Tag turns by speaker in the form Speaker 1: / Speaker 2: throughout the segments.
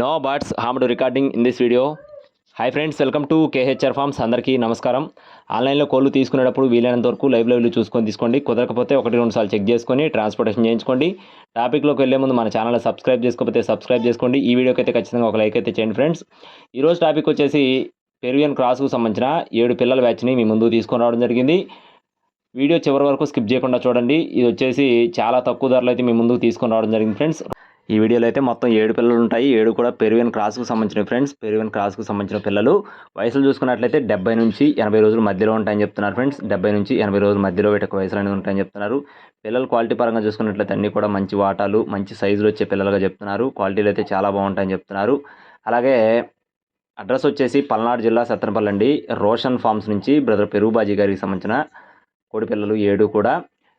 Speaker 1: No birds harmed recording in this video. Hi friends welcome to KHR Farms అందరికీ నమస్కారం. ఆన్లైన్లో కోళ్ళు తీసుకునేటప్పుడు వీలైనంత వరకు లైవ్ లైవ్లు చూసుకొని తీసుకోండి. కుదరకపోతే ఒకటి రెండు సార్లు చెక్ చేసుకొని ట్రాన్స్పోర్టేషన్ చేయించుకోండి. టాపిక్లోకి వెళ్ళే ముందు మన ఛానల్ సబ్స్క్రైబ్ చేసుకోకపోతే సబ్స్క్రైబ్ చేసుకోండి. ఈ వీడియోకి అయితే ఖచ్చితంగా ఒక లైక్ అయితే చేయండి ఫ్రెండ్స్ ఈరోజు టాపిక్ వచ్చేసి పెరువియన్ క్రాస్కు సంబంధించిన ఏడు పిల్లల బ్యాచ్ని మీ ముందు తీసుకొని రావడం జరిగింది. వీడియో చివరి వరకు స్కిప్ చేయకుండా చూడండి. ఇది వచ్చేసి చాలా తక్కువ ధరలో అయితే మీ ముందుకు తీసుకొని రావడం జరిగింది ఫ్రెండ్స్ ఈ వీడియోలో అయితే మొత్తం ఏడు పిల్లలు ఉంటాయి. ఏడు కూడా పెరువియన్ క్రాస్కు సంబంధించిన ఫ్రెండ్స్ పెరువియన్ క్రాస్కు సంబంధించిన పిల్లలు. వయసులు చూసుకున్నట్లయితే డెబ్బై నుంచి ఎనభై రోజుల మధ్యలో ఉంటాయని చెప్తున్నారు ఫ్రెండ్స్ డెబ్బై నుంచి ఎనభై రోజుల మధ్యలో వీటికి వయసులు అనేది ఉంటాయని చెప్తున్నారు. పిల్లలు క్వాలిటీ పరంగా చూసుకున్నట్లయితే అన్నీ కూడా మంచి వాటాలు మంచి సైజులు వచ్చే పిల్లలుగా చెప్తున్నారు. క్వాలిటీలు అయితే చాలా బాగుంటాయని చెప్తున్నారు. అలాగే అడ్రస్ వచ్చేసి పల్నాడు జిల్లా సత్తెనపల్లి అండి. రోషన్ ఫార్మ్స్ నుంచి బ్రదర్ పెరుగుబాజీ గారికి సంబంధించిన కోడి పిల్లలు ఏడు కూడా.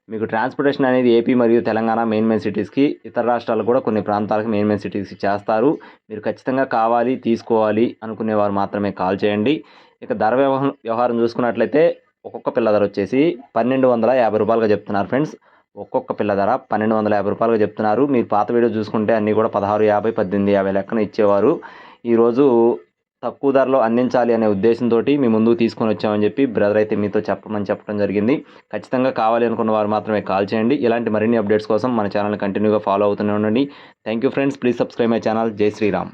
Speaker 1: మీకు ట్రాన్స్పోర్టేషన్ అనేది ఏపీ మరియు తెలంగాణ మెయిన్ మెయిన్ సిటీస్కి ఇతర రాష్ట్రాలు కూడా కొన్ని ప్రాంతాలకు మెయిన్ మెయిన్ సిటీస్కి చేస్తారు. మీరు ఖచ్చితంగా కావాలి తీసుకోవాలి అనుకునేవారు మాత్రమే కాల్ చేయండి. ఇక ధర వ్యవహారం వ్యవహారం చూసుకున్నట్లయితే ఒక్కొక్క పిల్ల ధర వచ్చేసి పన్నెండు వందల యాభై రూపాయలుగా చెప్తున్నారు ఫ్రెండ్స్ ఒక్కొక్క పిల్ల ధర పన్నెండు వందల యాభై రూపాయలుగా చెప్తున్నారు. మీరు పాత వీడియో చూసుకుంటే అన్నీ కూడా పదహారు యాభై పద్దెనిమిది యాభై లెక్కన ఇచ్చేవారు. ఈరోజు తక్కువ ధరలో అందించాలి అనే ఉద్దేశంతో మీ ముందుకు తీసుకొని వచ్చామని చెప్పి బ్రదర్ అయితే మీతో చెప్పమని చెప్పడం జరిగింది. ఖచ్చితంగా కావాలి అనుకున్న వారు మాత్రమే కాల్ చేయండి. ఇలాంటి మరిన్ని అప్డేట్స్ కోసం మన ఛానల్ కంటిన్యూగా ఫాలో అవుతూనే ఉండండి. Thank you friends. Please subscribe my channel. జై శ్రీరామ్.